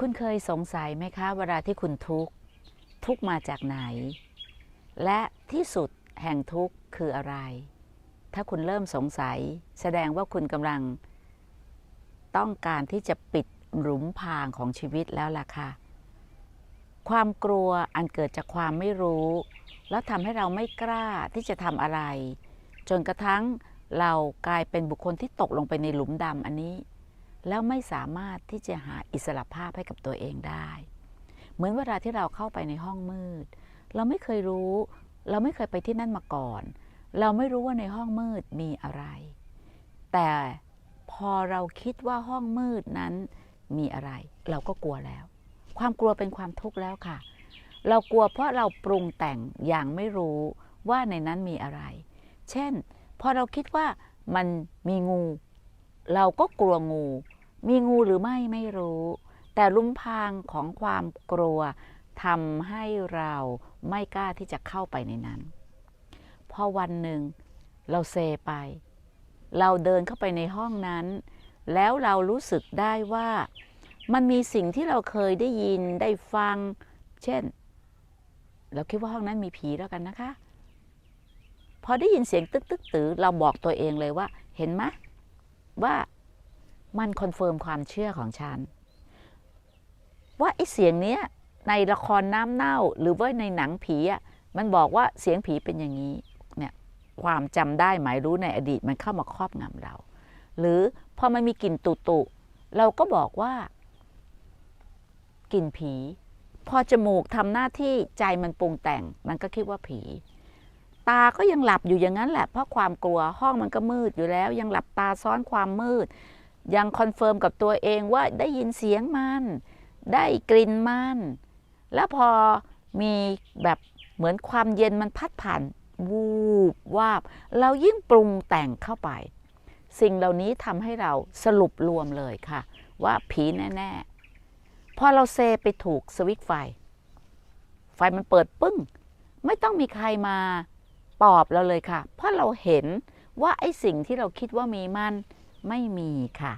คุณเคยสงสัยไหมคะ เวลาที่คุณทุกข์ ทุกมาจากไหน และที่สุดแห่งทุกข์คืออะไร ถ้าคุณเริ่มสงสัย แสดงว่าคุณกำลัง ต้องการที่จะปิดหลุมพรางของชีวิตแล้วล่ะค่ะ ความกลัวอันเกิดจากความไม่รู้ แล้วทำให้เราไม่กล้าที่จะทำอะไร จนกระทั่งเรากลายเป็นบุคคลที่ตกลงไปในหลุมดำอันนี้ แล้วไม่สามารถที่จะหาอิสระภาพให้กับตัวเองได้ เหมือนเวลาที่เราเข้าไปในห้องมืด เราไม่เคยรู้ เราไม่เคยไปที่นั่นมาก่อน เราไม่รู้ว่าในห้องมืดมีอะไร แต่พอเราคิดว่าห้องมืดนั้นมีอะไร เราก็กลัวแล้ว ความกลัวเป็นความทุกข์แล้วค่ะ เรากลัวเพราะเราปรุงแต่งอย่างไม่รู้ว่าในนั้นมีอะไร เช่น พอเราคิดว่ามันมีงู เราก็กลัวงู มีงูหรือไม่ไม่รู้ แต่ลุ่มพางของความกลัวทำให้เราไม่กล้าที่จะเข้าไปในนั้น พอวันหนึ่งเราเซไป เราเดินเข้าไปในห้องนั้น แล้วเรารู้สึกได้ว่ามันมีสิ่งที่เราเคยได้ยินได้ฟัง เช่น เราคิดว่าห้องนั้นมีผีแล้วกันนะคะ พอได้ยินเสียงตึกตึกตือเราบอกตัวเองเลยว่า เห็นไหมว่า มันคอนเฟิร์มความเชื่อของฉัน ว่าไอ้เสียงเนี้ยในละครน้ำเน่าหรือว่าในหนังผีอะมันบอกว่าเสียงผีเป็นอย่างนี้เนี่ยความจำได้หมายรู้ในอดีตมันเข้ามาครอบงำเรา หรือพอมันมีกลิ่นตุตุเราก็บอกว่ากลิ่นผี พอจมูกทำหน้าที่ใจมันปรุงแต่ง มันก็คิดว่าผี ตาก็ยังหลับอยู่อย่างนั้นแหละ เพราะความกลัวห้องมันก็มืดอยู่แล้ว ยังหลับตาซ้อนความมืด ยังคอนเฟิร์มกับตัวเองว่าได้ยินเสียงมัน ได้กลิ่นมัน แล้วพอมีแบบเหมือนความเย็นมันพัดผ่านวูบวาบ เรายิ่งปรุงแต่งเข้าไป สิ่งเหล่านี้ทำให้เราสรุปรวมเลยค่ะ ว่าผีแน่ ๆ พอเราเซไปถูกสวิตไฟ ไฟมันเปิดปึ้ง ไม่ต้องมีใครมาปอบเราเลยค่ะ เพราะเราเห็นว่าไอ้สิ่งที่เราคิดว่ามีมันไม่มีค่ะ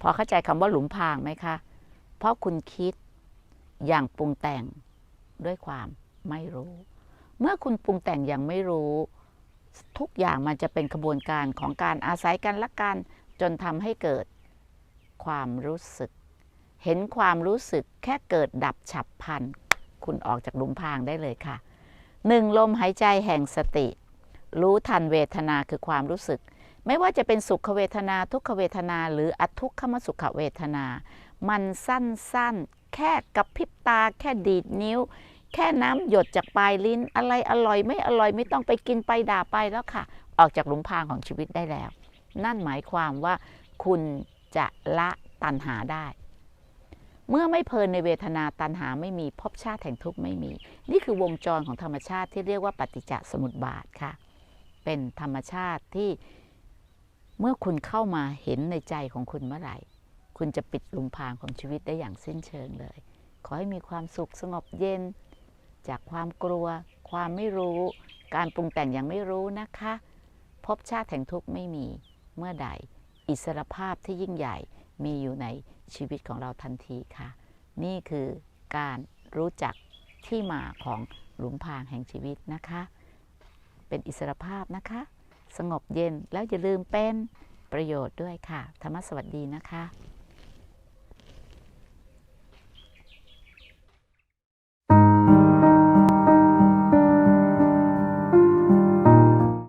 พอเข้าใจคำว่าหลุมพรางไหมคะ เพราะคุณคิดอย่างปรุงแต่งด้วยความไม่รู้ เมื่อคุณปรุงแต่งอย่างไม่รู้ ทุกอย่างมันจะเป็นกระบวนการของการอาศัยกันละกัน จนทำให้เกิดความรู้สึก เห็นความรู้สึกแค่เกิดดับฉับพลัน คุณออกจากหลุมพรางได้เลยค่ะหนึ่งลมหายใจแห่งสติ รู้ทันเวทนาคือความรู้สึก ไม่ว่าจะเป็นสุขเวทนาทุกขเวทนา หรืออทุกขมสุขเวทนา มันสั้นๆ แค่กับพริบตา แค่ดีดนิ้ว แค่น้ำหยดจากปลายลิ้น อะไรอร่อยไม่อร่อยไม่ต้องไปกินไปด่าไปแล้วค่ะ ออกจากหลุมพรางของชีวิตได้แล้ว นั่นหมายความว่าคุณจะละตัณหาได้ เมื่อไม่เพลินในเวทนาตัณหาไม่มีภพชาติแห่งทุกข์ไม่มี นี่คือวงจรของธรรมชาติที่เรียกว่าปฏิจจสมุปบาทค่ะ เป็นธรรมชาติที่ เมื่อคุณเข้ามาเห็นในใจของคุณเมื่อไหร่ คุณจะปิดหลุมพรางของชีวิตได้อย่างสิ้นเชิงเลย ขอให้มีความสุขสงบเย็น จากความกลัว ความไม่รู้ การปรุงแต่งอย่างไม่รู้นะคะภพชาติแห่งทุกข์ไม่มีเมื่อใด อิสรภาพที่ยิ่งใหญ่มีอยู่ในชีวิตของเราทันทีค่ะ นี่คือการรู้จักที่มาของหลุมพรางแห่งชีวิตนะคะ เป็นอิสรภาพนะคะ สงบเย็น แล้วอย่าลืมเป็นประโยชน์ด้วยค่ะ ธรรมสวัสดีนะคะ